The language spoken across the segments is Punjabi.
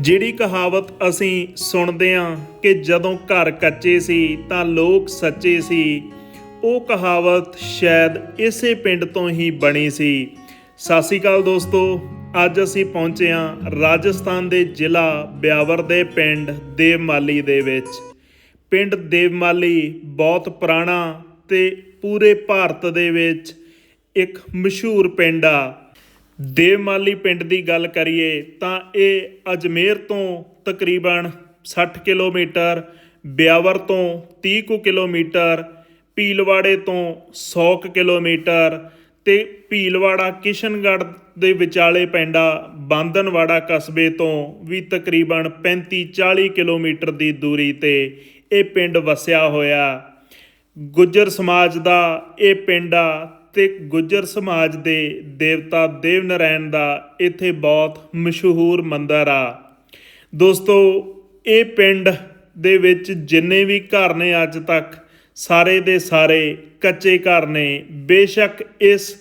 ਜਿਹੜੀ ਕਹਾਵਤ ਅਸੀਂ ਸੁਣਦੇ ਹਾਂ ਕਿ ਜਦੋਂ ਘਰ ਕੱਚੇ ਸੀ ਤਾਂ ਲੋਕ ਸੱਚੇ ਸੀ, ਉਹ ਕਹਾਵਤ ਸ਼ਾਇਦ ਇਸੇ ਪਿੰਡ ਤੋਂ ਹੀ ਬਣੀ ਸੀ। ਸਤਿ ਸ਼੍ਰੀ ਅਕਾਲ ਦੋਸਤੋ, ਅੱਜ ਅਸੀਂ ਪਹੁੰਚੇ ਹਾਂ ਰਾਜਸਥਾਨ ਦੇ ਜ਼ਿਲ੍ਹਾ ਬਿਆਵਰ ਦੇ ਪਿੰਡ ਦੇਵਮਾਲੀ ਦੇ ਵਿੱਚ। ਪਿੰਡ ਦੇਵਮਾਲੀ ਬਹੁਤ ਪੁਰਾਣਾ ਤੇ ਪੂਰੇ ਭਾਰਤ ਦੇ ਵਿੱਚ ਇੱਕ ਮਸ਼ਹੂਰ ਪਿੰਡ ਆ। ਦੇਵਮਾਲੀ ਪਿੰਡ ਦੀ ਗੱਲ ਕਰੀਏ ਤਾਂ ਇਹ ਅਜਮੇਰ ਤੋਂ ਤਕਰੀਬਨ 60 ਕਿਲੋਮੀਟਰ, ਬਿਆਵਰ ਤੋਂ 30 ਕੁ ਕਿਲੋਮੀਟਰ ਪੀਲਵਾੜੇ ਤੋਂ 100 ਕੁ ਕਿਲੋਮੀਟਰ ਤੇ ਭੀਲਵਾੜਾ ਕਿਸ਼ਨਗੜ੍ਹ ਦੇ ਵਿਚਾਲੇ ਪੈਂਦਾ ਬਾਂਦਨਵਾੜਾ ਕਸਬੇ ਤੋਂ ਵੀ ਤਕਰੀਬਨ 35-40 ਕਿਲੋਮੀਟਰ ਦੀ ਦੂਰੀ ਤੇ ਇਹ ਪਿੰਡ ਵਸਿਆ ਹੋਇਆ। ਗੁੱਜਰ ਸਮਾਜ ਦਾ ਇਹ ਪਿੰਡ ਆ ਤੇ ਗੁੱਜਰ ਸਮਾਜ ਦੇ ਦੇਵਤਾ ਦੇਵ ਨਰੈਣ ਦਾ ਇੱਥੇ ਬਹੁਤ ਮਸ਼ਹੂਰ ਮੰਦਰ ਆ। ਦੋਸਤੋ, ਇਹ ਪਿੰਡ ਦੇ ਵਿੱਚ ਜਿੰਨੇ ਵੀ ਘਰ ਨੇ ਅੱਜ ਤੱਕ, ਸਾਰੇ ਦੇ ਸਾਰੇ ਕੱਚੇ ਘਰ ਨੇ। ਬੇਸ਼ੱਕ ਇਸ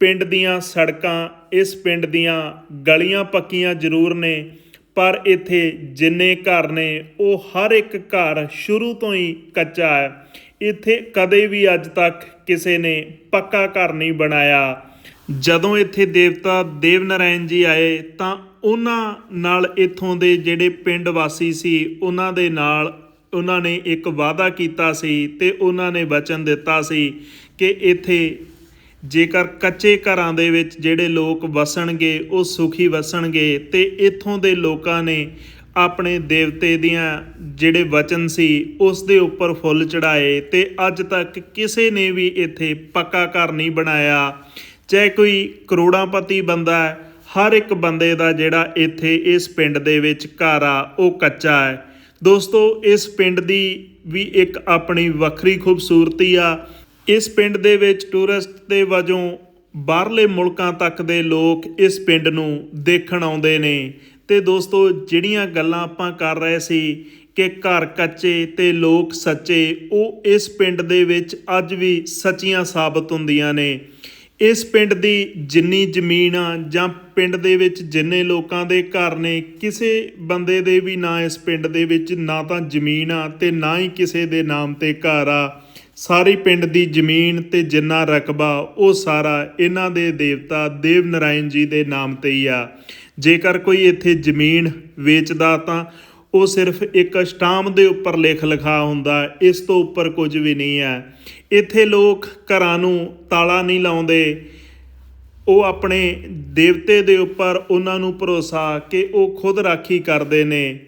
ਪਿੰਡ ਦੀਆਂ ਸੜਕਾਂ, ਇਸ ਪਿੰਡ ਦੀਆਂ ਗਲੀਆਂ ਪੱਕੀਆਂ ਜ਼ਰੂਰ ਨੇ, ਪਰ ਇੱਥੇ ਜਿੰਨੇ ਘਰ ਨੇ, ਉਹ ਹਰ ਇੱਕ ਘਰ ਸ਼ੁਰੂ ਤੋਂ ਹੀ ਕੱਚਾ ਹੈ। ਇੱਥੇ ਕਦੇ ਵੀ ਅੱਜ ਤੱਕ ਕਿਸੇ ਨੇ ਪੱਕਾ ਘਰ ਨਹੀਂ ਬਣਾਇਆ। ਜਦੋਂ ਇੱਥੇ ਦੇਵਤਾ ਦੇਵ ਨਾਰਾਇਣ ਜੀ ਆਏ, ਤਾਂ ਉਹਨਾਂ ਨਾਲ ਇੱਥੋਂ ਦੇ ਜਿਹੜੇ ਪਿੰਡ ਵਾਸੀ ਸੀ, ਉਹਨਾਂ ਦੇ ਨਾਲ ਉਹਨਾਂ ਨੇ ਇੱਕ ਵਾਅਦਾ ਕੀਤਾ ਸੀ ਤੇ ਉਹਨਾਂ ਨੇ ਵਚਨ ਦਿੱਤਾ ਸੀ ਕਿ ਇੱਥੇ ਜੇਕਰ ਕੱਚੇ ਘਰਾਂ ਦੇ ਵਿੱਚ ਜਿਹੜੇ ਲੋਕ ਵਸਣਗੇ, ਉਹ ਸੁਖੀ ਵਸਣਗੇ ਤੇ ਇੱਥੋਂ ਦੇ ਲੋਕਾਂ ਨੇ ਆਪਣੇ ਦੇਵਤੇ ਦੀਆਂ ਜਿਹੜੇ ਵਚਨ ਸੀ, ਉਸ ਦੇ ਉੱਪਰ ਫੁੱਲ ਚੜਾਏ ਤੇ ਅੱਜ ਤੱਕ ਕਿਸੇ ਨੇ ਵੀ ਇੱਥੇ ਪੱਕਾ ਘਰ ਨਹੀਂ ਬਣਾਇਆ। ਚਾਹੇ ਕੋਈ ਕਰੋੜਾਪਤੀ ਬੰਦਾ ਹੈ, ਹਰ ਇੱਕ ਬੰਦੇ ਦਾ ਜਿਹੜਾ ਇੱਥੇ ਇਸ ਪਿੰਡ ਦੇ ਵਿੱਚ ਘਰ ਆ, ਉਹ ਕੱਚਾ ਹੈ। ਦੋਸਤੋ, ਇਸ ਪਿੰਡ ਦੀ ਵੀ ਇੱਕ ਆਪਣੀ ਵੱਖਰੀ ਖੂਬਸੂਰਤੀ ਆ। ਇਸ ਪਿੰਡ ਦੇ ਵਿੱਚ ਟੂਰਿਸਟ ਦੇ ਵਜੋਂ ਬਾਹਰਲੇ ਮੁਲਕਾਂ ਤੱਕ ਦੇ ਲੋਕ ਇਸ ਪਿੰਡ ਨੂੰ ਦੇਖਣ ਆਉਂਦੇ ਨੇ। ਤੇ ਦੋਸਤੋ, ਜਿਹੜੀਆਂ ਗੱਲਾਂ ਆਪਾਂ ਕਰ ਰਹੇ ਸੀ ਕਿ ਘਰ ਕੱਚੇ ਤੇ ਲੋਕ ਸੱਚੇ, ਉਹ ਇਸ ਪਿੰਡ ਦੇ ਵਿੱਚ ਅੱਜ ਵੀ ਸੱਚੀਆਂ ਸਾਬਤ ਹੁੰਦੀਆਂ ਨੇ। ਇਸ ਪਿੰਡ ਦੀ ਜਿੰਨੀ ਜ਼ਮੀਨ ਆ ਜਾਂ ਪਿੰਡ ਦੇ ਵਿੱਚ ਜਿੰਨੇ ਲੋਕਾਂ ਦੇ ਘਰ ਨੇ, ਕਿਸੇ ਬੰਦੇ ਦੇ ਵੀ ਨਾ ਇਸ ਪਿੰਡ ਦੇ ਵਿੱਚ ਨਾ ਤਾਂ ਜ਼ਮੀਨ ਆ ਤੇ ਨਾ ਹੀ ਕਿਸੇ ਦੇ ਨਾਮ ਤੇ ਘਰ ਆ। ਸਾਰੀ ਪਿੰਡ ਦੀ ਜ਼ਮੀਨ ਤੇ ਜਿੰਨਾ ਰਕਬਾ, ਉਹ ਸਾਰਾ ਇਹਨਾਂ ਦੇ ਦੇਵਤਾ ਦੇਵ ਨਾਰਾਇਣ ਜੀ ਦੇ ਨਾਮ ਤੇ ਹੀ ਆ। ਜੇਕਰ ਕੋਈ ਇੱਥੇ ਜ਼ਮੀਨ ਵੇਚਦਾ ਤਾਂ ਉਹ ਸਿਰਫ ਇੱਕ ਸਟਾਮ ਦੇ ਉੱਪਰ ਲਿਖ ਲਿਖਾ ਹੁੰਦਾ, ਇਸ ਤੋਂ ਉੱਪਰ ਕੁਝ ਵੀ ਨਹੀਂ ਹੈ। ਇੱਥੇ ਲੋਕ ਘਰਾਂ ਨੂੰ ਤਾਲਾ ਨਹੀਂ ਲਾਉਂਦੇ। ਉਹ ਆਪਣੇ ਦੇਵਤੇ ਦੇ ਉੱਪਰ ਉਹਨਾਂ ਨੂੰ ਭਰੋਸਾ ਕਿ ਉਹ ਖੁਦ ਰਾਖੀ ਕਰਦੇ ਨੇ।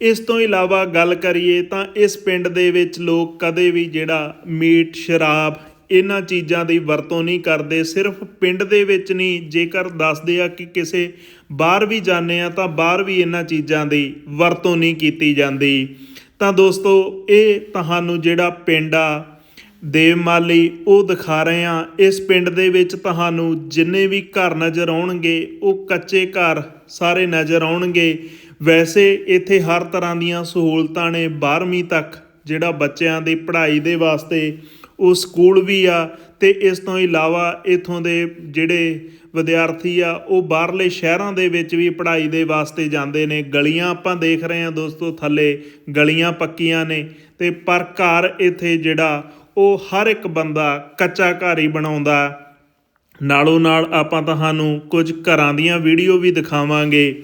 ਇਸ ਤੋਂ ਇਲਾਵਾ ਗੱਲ ਕਰੀਏ ਤਾਂ ਇਸ ਪਿੰਡ ਦੇ ਵਿੱਚ ਲੋਕ ਕਦੇ ਵੀ ਜਿਹੜਾ ਮੀਟ, ਸ਼ਰਾਬ ਇਹਨਾਂ ਚੀਜ਼ਾਂ ਦੀ ਵਰਤੋਂ ਨਹੀਂ ਕਰਦੇ, ਸਿਰਫ ਪਿੰਡ ਦੇ ਵਿੱਚ ਨਹੀਂ, ਜੇਕਰ ਦੱਸਦੇ ਆ ਕਿ ਕਿਸੇ ਬਾਹਰ ਵੀ ਜਾਂਦੇ ਆ, ਤਾਂ ਬਾਹਰ ਵੀ ਇਹਨਾਂ ਚੀਜ਼ਾਂ ਦੀ ਵਰਤੋਂ ਨਹੀਂ ਕੀਤੀ ਜਾਂਦੀ। ਤਾਂ ਦੋਸਤੋ, ਇਹ ਤੁਹਾਨੂੰ ਜਿਹੜਾ ਪਿੰਡ ਆ ਦੇਵਮਾਲੀ ਉਹ ਦਿਖਾ ਰਹੇ ਆ ਇਸ ਪਿੰਡ ਦੇ ਵਿੱਚ ਤੁਹਾਨੂੰ ਜਿੰਨੇ ਵੀ ਘਰ ਨਜ਼ਰ ਆਉਣਗੇ, ਉਹ ਕੱਚੇ ਘਰ ਸਾਰੇ ਨਜ਼ਰ ਆਉਣਗੇ। ਵੈਸੇ ਇੱਥੇ ਹਰ ਤਰ੍ਹਾਂ ਦੀਆਂ ਸਹੂਲਤਾਂ ਨੇ 12ਵੀਂ ਤੱਕ, ਜਿਹੜਾ ਬੱਚਿਆਂ ਦੀ ਪੜ੍ਹਾਈ ਦੇ ਵਾਸਤੇ ਉਹ ਸਕੂਲ ਵੀ ਆ ਤੇ ਇਸ ਤੋਂ ਇਲਾਵਾ ਇਥੋਂ ਦੇ ਜਿਹੜੇ ਵਿਦਿਆਰਥੀ ਆ, ਉਹ ਬਾਹਰਲੇ ਸ਼ਹਿਰਾਂ ਦੇ ਵਿੱਚ ਵੀ ਪੜ੍ਹਾਈ ਦੇ ਵਾਸਤੇ ਜਾਂਦੇ ਨੇ। ਗਲੀਆਂ ਆਪਾਂ ਦੇਖ ਰਹੇ ਹਾਂ ਦੋਸਤੋ, ਥੱਲੇ ਗਲੀਆਂ ਪੱਕੀਆਂ ਨੇ ਤੇ ਪਰ ਘਰ ਇੱਥੇ ਜਿਹੜਾ ਉਹ ਹਰ ਇੱਕ ਬੰਦਾ ਕੱਚਾ ਘਰ ਹੀ ਬਣਾਉਂਦਾ। ਨਾਲੋਂ ਨਾਲ ਆਪਾਂ ਤੁਹਾਨੂੰ ਕੁਝ ਘਰਾਂ ਦੀਆਂ ਵੀਡੀਓ ਵੀ ਦਿਖਾਵਾਂਗੇ।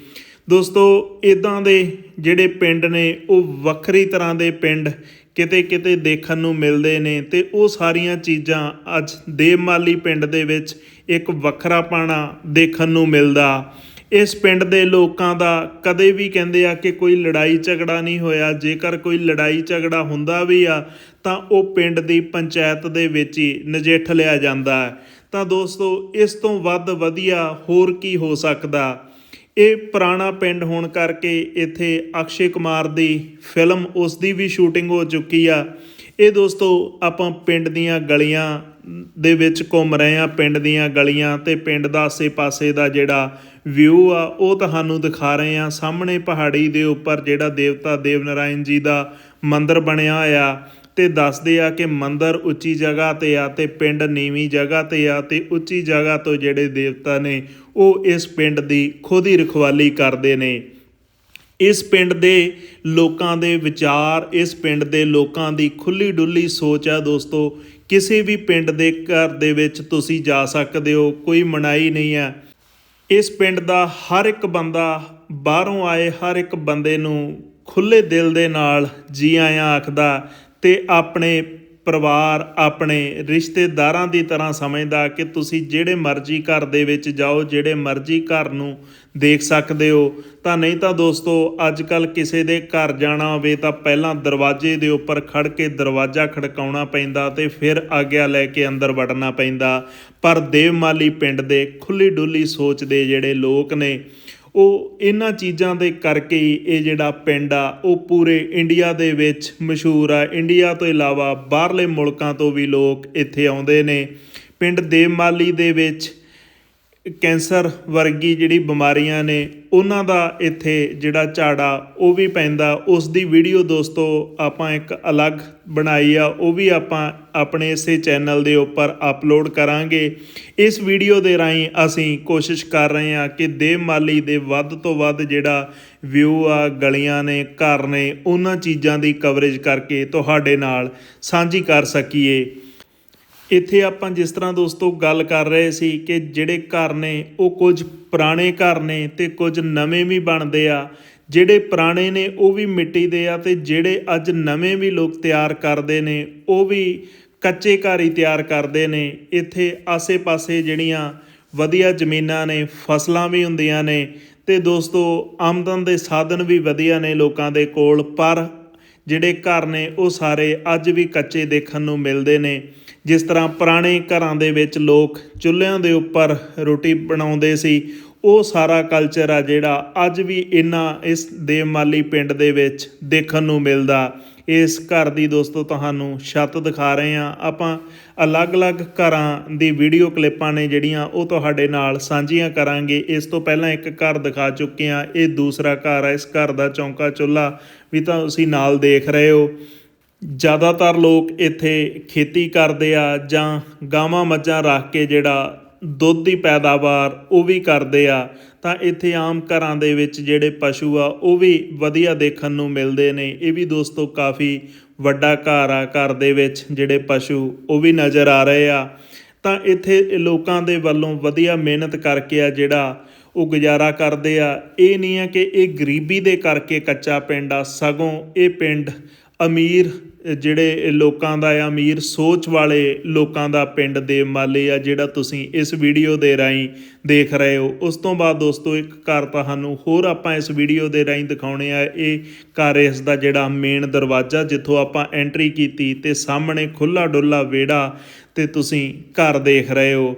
ਦੋਸਤੋ, ਇਦਾਂ ਦੇ ਜਿਹੜੇ ਪਿੰਡ ਨੇ, ਉਹ ਵੱਖਰੀ ਤਰ੍ਹਾਂ ਦੇ ਪਿੰਡ ਕਿਤੇ ਕਿਤੇ ਦੇਖਣ ਨੂੰ ਮਿਲਦੇ ਨੇ ਤੇ ਉਹ ਸਾਰੀਆਂ ਚੀਜ਼ਾਂ ਅੱਜ ਦੇਵਮਾਲੀ ਪਿੰਡ ਦੇ ਵਿੱਚ ਇੱਕ ਵੱਖਰਾ ਪਾਣਾ ਦੇਖਣ ਨੂੰ ਮਿਲਦਾ। ਇਸ ਪਿੰਡ ਦੇ ਲੋਕਾਂ ਦਾ ਕਦੇ ਵੀ ਕਹਿੰਦੇ ਆ ਕਿ ਕੋਈ ਲੜਾਈ ਝਗੜਾ ਨਹੀਂ ਹੋਇਆ, ਜੇਕਰ ਕੋਈ ਲੜਾਈ ਝਗੜਾ ਹੁੰਦਾ ਵੀ ਆ, ਤਾਂ ਉਹ ਪਿੰਡ ਦੀ ਪੰਚਾਇਤ ਦੇ ਵਿੱਚ ਹੀ ਨਜਿੱਠ ਲਿਆ ਜਾਂਦਾ ਹੈ। ਤਾਂ ਦੋਸਤੋ, ਇਸ ਤੋਂ ਵੱਧ ਵਧੀਆ ਹੋਰ ਕੀ ਹੋ ਸਕਦਾ? ਇਹ ਪੁਰਾਣਾ ਪਿੰਡ ਹੋਣ ਕਰਕੇ ਇੱਥੇ ਅਕਸ਼ੇ ਕੁਮਾਰ ਦੀ ਫਿਲਮ ਉਸ ਦੀ ਵੀ ਸ਼ੂਟਿੰਗ ਹੋ ਚੁੱਕੀ ਆ। ਇਹ ਦੋਸਤੋ, ਆਪਾਂ ਪਿੰਡ ਦੀਆਂ ਗਲੀਆਂ ਦੇ ਵਿੱਚ ਘੁੰਮ ਰਹੇ ਆ ਪਿੰਡ ਦੀਆਂ ਗਲੀਆਂ ਤੇ ਪਿੰਡ ਦਾ ਆਸੇ-ਪਾਸੇ ਦਾ ਜਿਹੜਾ ਵਿਊ ਆ, ਉਹ ਤੁਹਾਨੂੰ ਦਿਖਾ ਰਹੇ ਆ ਸਾਹਮਣੇ ਪਹਾੜੀ ਦੇ ਉੱਪਰ ਜਿਹੜਾ ਦੇਵਤਾ ਦੇਵ ਨਾਰਾਇਣ ਜੀ ਦਾ ਮੰਦਿਰ ਬਣਿਆ ਹੋਇਆ ਤੇ ਦੱਸਦੇ ਆ ਕਿ ਮੰਦਰ ਉੱਚੀ ਜਗ੍ਹਾ ਤੇ ਆ ਤੇ ਪਿੰਡ ਨੀਵੀਂ ਜਗ੍ਹਾ ਤੇ ਆ ਤੇ ਉੱਚੀ ਜਗ੍ਹਾ ਤੋਂ ਜਿਹੜੇ ਦੇਵਤਾ ਨੇ, ਉਹ ਇਸ ਪਿੰਡ ਦੀ ਖੁਦ ਹੀ ਰਖਵਾਲੀ ਕਰਦੇ ਨੇ। ਇਸ ਪਿੰਡ ਦੇ ਲੋਕਾਂ ਦੇ ਵਿਚਾਰ, ਇਸ ਪਿੰਡ ਦੇ ਲੋਕਾਂ ਦੀ ਖੁੱਲੀ ਡੁੱਲੀ ਸੋਚ ਹੈ ਦੋਸਤੋ। ਕਿਸੇ ਵੀ ਪਿੰਡ ਦੇ ਘਰ ਦੇ ਵਿੱਚ ਤੁਸੀਂ ਜਾ ਸਕਦੇ ਹੋ, ਕੋਈ ਮਨਾਈ ਨਹੀਂ ਹੈ ਇਸ ਪਿੰਡ ਦਾ ਹਰ ਇੱਕ ਬੰਦਾ ਬਾਹਰੋਂ ਆਏ ਹਰ ਇੱਕ ਬੰਦੇ ਨੂੰ ਖੁੱਲੇ ਦਿਲ ਦੇ ਨਾਲ ਜੀ ਆਇਆਂ ਆਖਦਾ ਤੇ ਆਪਣੇ ਪਰਿਵਾਰ, ਆਪਣੇ ਰਿਸ਼ਤੇਦਾਰਾਂ ਦੀ ਤਰ੍ਹਾਂ ਸਮਝਦਾ ਕਿ ਤੁਸੀਂ ਜਿਹੜੇ ਮਰਜ਼ੀ ਘਰ ਦੇ ਵਿੱਚ ਜਾਓ, ਜਿਹੜੇ ਮਰਜ਼ੀ ਘਰ ਨੂੰ ਦੇਖ ਸਕਦੇ ਹੋ। ਤਾਂ ਨਹੀਂ ਤਾਂ ਦੋਸਤੋ ਅੱਜ ਕੱਲ ਕਿਸੇ ਦੇ ਘਰ ਜਾਣਾ ਹੋਵੇ ਤਾਂ ਪਹਿਲਾਂ ਦਰਵਾਜ਼ੇ ਦੇ ਉੱਪਰ ਖੜ ਕੇ ਦਰਵਾਜ਼ਾ ਖੜਕਾਉਣਾ ਪੈਂਦਾ ਤੇ ਫਿਰ ਆਗਿਆ ਲੈ ਕੇ ਅੰਦਰ ਵੜਨਾ ਪੈਂਦਾ। ਪਰ ਦੇਵਮਾਲੀ ਪਿੰਡ ਦੇ ਖੁੱਲੀ ਡੁੱਲੀ ਸੋਚ ਦੇ ਜਿਹੜੇ ਲੋਕ ਨੇ ਉਹ ਇਹਨਾਂ ਚੀਜ਼ਾਂ ਦੇ ਕਰਕੇ ਹੀ ਇਹ ਜਿਹੜਾ ਪਿੰਡ ਆ, ਉਹ ਪੂਰੇ ਇੰਡੀਆ ਦੇ ਵਿੱਚ ਮਸ਼ਹੂਰ ਆ। ਇੰਡੀਆ ਤੋਂ ਇਲਾਵਾ ਬਾਹਰਲੇ ਮੁਲਕਾਂ ਤੋਂ ਵੀ ਲੋਕ ਇੱਥੇ ਆਉਂਦੇ ਨੇ। ਪਿੰਡ ਦੇਵਮਾਲੀ ਦੇ ਵਿੱਚ ਕੈਂਸਰ ਵਰਗੀ ਜਿਹੜੀ ਬਿਮਾਰੀਆਂ ਨੇ, ਉਹਨਾਂ ਦਾ ਇੱਥੇ ਜਿਹੜਾ ਝਾੜਾ ਉਹ ਵੀ ਪੈਂਦਾ। ਉਸ ਦੀ ਵੀਡੀਓ ਦੋਸਤੋ, ਆਪਾਂ ਇੱਕ ਅਲੱਗ ਬਣਾਈ ਆ, ਉਹ ਵੀ ਆਪਾਂ ਆਪਣੇ ਇਸੇ ਚੈਨਲ ਦੇ ਉੱਪਰ ਅਪਲੋਡ ਕਰਾਂਗੇ। ਇਸ ਵੀਡੀਓ ਦੇ ਰਾਹੀਂ ਅਸੀਂ ਕੋਸ਼ਿਸ਼ ਕਰ ਰਹੇ ਹਾਂ ਕਿ ਦੇਵ ਮਾਲੀ ਦੇ ਵੱਧ ਤੋਂ ਵੱਧ ਜਿਹੜਾ ਵਿਊ ਆ, ਗਲੀਆਂ ਨੇ, ਘਰ ਨੇ, ਉਹਨਾਂ ਚੀਜ਼ਾਂ ਦੀ ਕਵਰੇਜ ਕਰਕੇ ਤੁਹਾਡੇ ਨਾਲ ਸਾਂਝੀ ਕਰ ਸਕੀਏ। ਇੱਥੇ ਆਪਾਂ ਜਿਸ ਤਰ੍ਹਾਂ ਦੋਸਤੋ ਗੱਲ ਕਰ ਰਹੇ ਸੀ ਕਿ ਜਿਹੜੇ ਘਰ ਨੇ, ਉਹ ਕੁਝ ਪੁਰਾਣੇ ਘਰ ਨੇ ਤੇ ਕੁਝ ਨਵੇਂ ਵੀ ਬਣਦੇ ਆ। ਜਿਹੜੇ ਪੁਰਾਣੇ ਨੇ, ਉਹ ਵੀ ਮਿੱਟੀ ਦੇ ਆ ਤੇ ਜਿਹੜੇ ਅੱਜ ਨਵੇਂ ਵੀ ਲੋਕ ਤਿਆਰ ਕਰਦੇ ਨੇ, ਉਹ ਵੀ ਕੱਚੇ ਘਰ ਹੀ ਤਿਆਰ ਕਰਦੇ ਨੇ। ਇੱਥੇ ਆਸੇ-ਪਾਸੇ ਜਿਹੜੀਆਂ ਵਧੀਆ ਜ਼ਮੀਨਾਂ ਨੇ, ਫਸਲਾਂ ਵੀ ਹੁੰਦੀਆਂ ਨੇ ਤੇ ਦੋਸਤੋ ਆਮਦਨ ਦੇ ਸਾਧਨ ਵੀ ਵਧੀਆ ਨੇ ਲੋਕਾਂ ਦੇ ਕੋਲ, ਪਰ ਜਿਹੜੇ ਘਰ ਨੇ, ਉਹ ਸਾਰੇ ਅੱਜ ਵੀ ਕੱਚੇ ਦੇਖਣ ਨੂੰ ਮਿਲਦੇ ਨੇ। ਜਿਸ ਤਰ੍ਹਾਂ ਪੁਰਾਣੇ ਘਰਾਂ ਦੇ ਵਿੱਚ ਲੋਕ ਚੁੱਲ੍ਹਿਆਂ ਦੇ ਉੱਪਰ ਰੋਟੀ ਬਣਾਉਂਦੇ ਸੀ, ਉਹ ਸਾਰਾ ਕਲਚਰ ਆ ਜਿਹੜਾ ਅੱਜ ਵੀ ਇਹਨਾਂ ਇਸ ਦੇਵਮਾਲੀ ਪਿੰਡ ਦੇ ਵਿੱਚ ਦੇਖਣ ਨੂੰ ਮਿਲਦਾ। ਇਸ ਘਰ ਦੀ ਦੋਸਤੋ, ਤੁਹਾਨੂੰ ਛੱਤ ਦਿਖਾ ਰਹੇ ਆ ਆਪਾਂ ਅਲੱਗ-ਅਲੱਗ ਘਰਾਂ ਦੀ ਵੀਡੀਓ ਕਲਿੱਪਾਂ ਨੇ ਜਿਹੜੀਆਂ ਉਹ ਤੁਹਾਡੇ ਨਾਲ ਸਾਂਝੀਆਂ ਕਰਾਂਗੇ। ਇਸ ਤੋਂ ਪਹਿਲਾਂ ਇੱਕ ਘਰ ਦਿਖਾ ਚੁੱਕੇ ਆ ਇਹ ਦੂਸਰਾ ਘਰ ਆ। ਇਸ ਘਰ ਦਾ ਚੌਂਕਾ ਚੁੱਲ੍ਹਾ ਵੀ ਤਾਂ ਤੁਸੀਂ ਨਾਲ ਦੇਖ ਰਹੇ ਹੋ। ਜ਼ਿਆਦਾਤਰ ਲੋਕ ਇੱਥੇ ਖੇਤੀ ਕਰਦੇ ਆ ਜਾਂ ਗਾਵਾਂ ਮੱਝਾਂ ਰੱਖ ਕੇ ਜਿਹੜਾ ਦੁੱਧ ਦੀ ਪੈਦਾਵਾਰ ਉਹ ਵੀ ਕਰਦੇ ਆ, ਤਾਂ ਇੱਥੇ ਆਮ ਘਰਾਂ ਦੇ ਵਿੱਚ ਜਿਹੜੇ ਪਸ਼ੂ ਆ, ਉਹ ਵੀ ਵਧੀਆ ਦੇਖਣ ਨੂੰ ਮਿਲਦੇ ਨੇ। ਇਹ ਵੀ ਦੋਸਤੋ ਕਾਫੀ ਵੱਡਾ ਘਰ ਆ, ਘਰ ਦੇ ਵਿੱਚ ਜਿਹੜੇ ਪਸ਼ੂ ਉਹ ਵੀ ਨਜ਼ਰ ਆ ਰਹੇ ਆ। ਤਾਂ ਇੱਥੇ ਲੋਕਾਂ ਦੇ ਵੱਲੋਂ ਵਧੀਆ ਮਿਹਨਤ ਕਰਕੇ ਆ ਜਿਹੜਾ ਉਹ ਗੁਜ਼ਾਰਾ ਕਰਦੇ ਆ। ਇਹ ਨਹੀਂ ਆ ਕਿ ਇਹ ਗਰੀਬੀ ਦੇ ਕਰਕੇ ਕੱਚਾ ਪਿੰਡ ਆ, ਸਗੋਂ ਇਹ ਪਿੰਡ ਅਮੀਰ ਜਿਹੜੇ ਲੋਕਾਂ ਦਾ ਆ ਅਮੀਰ ਸੋਚ ਵਾਲੇ ਲੋਕਾਂ ਦਾ ਪਿੰਡ ਦੇ ਮਾਲੇ ਆ ਜਿਹੜਾ ਤੁਸੀਂ ਇਸ ਵੀਡੀਓ ਦੇ ਰਾਹੀਂ ਦੇਖ ਰਹੇ ਹੋ, ਉਸ ਤੋਂ ਬਾਅਦ ਦੋਸਤੋ ਇੱਕ ਘਰ ਤੁਹਾਨੂੰ ਹੋਰ ਆਪਾਂ ਇਸ ਵੀਡੀਓ ਦੇ ਰਾਹੀਂ ਦਿਖਾਉਣੇ ਆ। ਇਹ ਘਰ ਇਸ ਦਾ ਜਿਹੜਾ ਮੇਨ ਦਰਵਾਜ਼ਾ ਜਿੱਥੋਂ ਆਪਾਂ ਐਂਟਰੀ ਕੀਤੀ ਤੇ ਸਾਹਮਣੇ ਖੁੱਲਾ ਡੁੱਲਾ ਵਿਹੜਾ ਤੇ ਤੁਸੀਂ ਘਰ ਦੇਖ ਰਹੇ ਹੋ।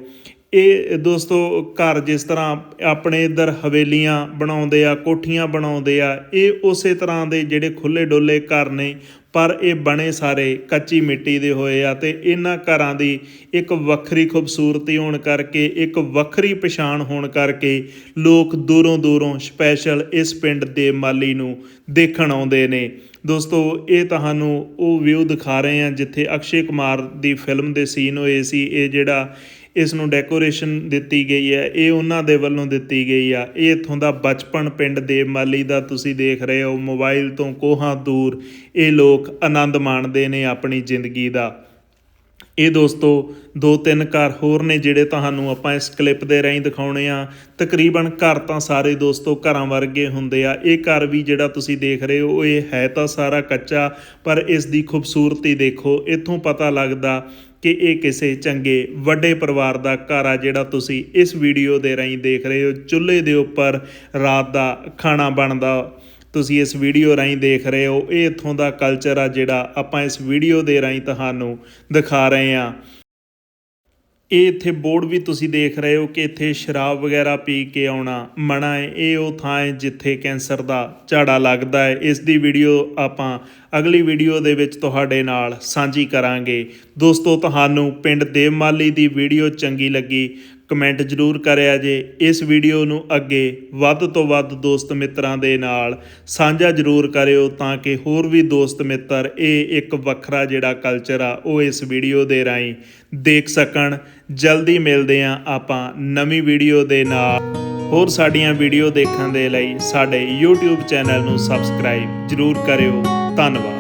ਇਹ ਦੋਸਤੋ ਘਰ ਜਿਸ ਤਰ੍ਹਾਂ ਆਪਣੇ ਇੱਧਰ ਹਵੇਲੀਆਂ ਬਣਾਉਂਦੇ ਆ, ਕੋਠੀਆਂ ਬਣਾਉਂਦੇ ਆ, ਇਹ ਉਸੇ ਤਰ੍ਹਾਂ ਦੇ ਜਿਹੜੇ ਖੁੱਲੇ ਡੋਲੇ ਘਰ ਨੇ, ਪਰ ਇਹ ਬਣੇ ਸਾਰੇ ਕੱਚੀ ਮਿੱਟੀ ਦੇ ਹੋਏ ਆ ਤੇ ਇਹਨਾਂ ਘਰਾਂ ਦੀ ਇੱਕ ਵੱਖਰੀ ਖੂਬਸੂਰਤੀ ਹੋਣ ਕਰਕੇ, ਇੱਕ ਵੱਖਰੀ ਪਛਾਣ ਹੋਣ ਕਰਕੇ ਲੋਕ ਦੂਰੋਂ ਦੂਰੋਂ ਸਪੈਸ਼ਲ ਇਸ ਪਿੰਡ ਦੇ ਮਾਲੀ ਨੂੰ ਦੇਖਣ ਆਉਂਦੇ ਨੇ। ਦੋਸਤੋ, ਇਹ ਤੁਹਾਨੂੰ ਉਹ ਵਿਊ ਦਿਖਾ ਰਹੇ ਆ ਜਿੱਥੇ ਅਕਸ਼ੇ ਕੁਮਾਰ ਦੀ ਫਿਲਮ ਦੇ ਸੀਨ ਹੋਏ ਸੀ, ਇਹ ਜਿਹੜਾ ਇਸ ਨੂੰ ਡੈਕੋਰੇਸ਼ਨ ਦਿੱਤੀ ਗਈ ਹੈ, ਇਹ ਉਹਨਾਂ ਦੇ ਵੱਲੋਂ ਦਿੱਤੀ ਗਈ ਆ। ਇਹ ਇਥੋਂ ਦਾ ਬਚਪਨ ਪਿੰਡ ਦੇ ਮਾਲੀ ਦਾ ਤੁਸੀਂ ਦੇਖ ਰਹੇ ਹੋ, ਮੋਬਾਈਲ ਤੋਂ ਕੋਹਾਂ ਦੂਰ ਇਹ ਲੋਕ ਆਨੰਦ ਮਾਣਦੇ ਨੇ ਆਪਣੀ ਜ਼ਿੰਦਗੀ ਦਾ। ਇਹ ਦੋਸਤੋ, ਦੋ ਤਿੰਨ ਘਰ ਹੋਰ ਨੇ ਜਿਹੜੇ ਤੁਹਾਨੂੰ ਆਪਾਂ ਇਸ ਕਲਿੱਪ ਦੇ ਰਾਹੀਂ ਦਿਖਾਉਣੇ ਆ। ਤਕਰੀਬਨ ਘਰ ਤਾਂ ਸਾਰੇ ਦੋਸਤੋ ਘਰਾਂ ਵਰਗੇ ਹੁੰਦੇ ਆ। ਇਹ ਘਰ ਵੀ ਜਿਹੜਾ ਤੁਸੀਂ ਦੇਖ ਰਹੇ ਹੋ, ਇਹ ਹੈ ਤਾਂ ਸਾਰਾ ਕੱਚਾ, ਪਰ ਇਸ ਦੀ ਖੂਬਸੂਰਤੀ ਦੇਖੋ, ਇੱਥੋਂ ਪਤਾ ਲੱਗਦਾ ਕਿ ਇਹ ਕਿਸੇ ਚੰਗੇ ਵੱਡੇ ਪਰਿਵਾਰ ਦਾ ਘਰ ਆ ਜਿਹੜਾ ਤੁਸੀਂ ਇਸ ਵੀਡੀਓ ਦੇ ਰਾਹੀਂ ਦੇਖ ਰਹੇ ਹੋ। ਚੁੱਲ੍ਹੇ ਦੇ ਉੱਪਰ ਰਾਤ ਦਾ ਖਾਣਾ ਬਣਦਾ। ਤੁਸੀਂ ਇਸ ਵੀਡੀਓ ਰਾਹੀਂ ਦੇਖ ਰਹੇ ਹੋ। ਇਹ ਇੱਥੋਂ ਦਾ ਕਲਚਰ ਆ ਜਿਹੜਾ ਆਪਾਂ ਇਸ ਵੀਡੀਓ ਦੇ ਰਾਹੀਂ ਤੁਹਾਨੂੰ ਦਿਖਾ ਰਹੇ ਹਾਂ। ਇਹ ਇੱਥੇ ਬੋਰਡ ਵੀ ਤੁਸੀਂ ਦੇਖ ਰਹੇ ਹੋ ਕਿ ਇੱਥੇ ਸ਼ਰਾਬ ਵਗੈਰਾ ਪੀ ਕੇ ਆਉਣਾ ਮਨਾ ਹੈ। ਇਹ ਉਹ ਥਾਂ ਹੈ ਜਿੱਥੇ ਕੈਂਸਰ ਦਾ ਝਾੜਾ ਲੱਗਦਾ ਹੈ। ਇਸ ਦੀ ਵੀਡੀਓ ਆਪਾਂ ਅਗਲੀ ਵੀਡੀਓ ਦੇ ਵਿੱਚ ਤੁਹਾਡੇ ਨਾਲ ਸਾਂਝੀ ਕਰਾਂਗੇ। ਦੋਸਤੋ, ਤੁਹਾਨੂੰ ਪਿੰਡ ਦੇਵਮਾਲੀ ਦੀ ਵੀਡੀਓ ਚੰਗੀ ਲੱਗੀ ਕਮੈਂਟ ਜ਼ਰੂਰ ਕਰਿਆ ਜੇ ਇਸ ਵੀਡੀਓ ਨੂੰ ਅੱਗੇ ਵੱਧ ਤੋਂ ਵੱਧ ਦੋਸਤ ਮਿੱਤਰਾਂ ਦੇ ਨਾਲ ਸਾਂਝਾ ਜ਼ਰੂਰ ਕਰਿਓ ਤਾਂ ਕਿ ਹੋਰ ਵੀ ਦੋਸਤ ਮਿੱਤਰ ਇਹ ਇੱਕ ਵੱਖਰਾ ਜਿਹੜਾ ਕਲਚਰ ਆ, ਉਹ ਇਸ ਵੀਡੀਓ ਦੇ ਰਾਹੀਂ ਦੇਖ ਸਕਣ। ਜਲਦੀ ਮਿਲਦੇ ਆਂ ਆਪਾਂ ਨਵੀਂ ਵੀਡੀਓ ਦੇ ਨਾਲ। ਹੋਰ ਸਾਡੀਆਂ ਵੀਡੀਓ ਦੇਖਣ ਦੇ ਲਈ ਸਾਡੇ YouTube ਚੈਨਲ ਨੂੰ ਸਬਸਕ੍ਰਾਈਬ ਜਰੂਰ ਕਰਿਓ। ਧੰਨਵਾਦ।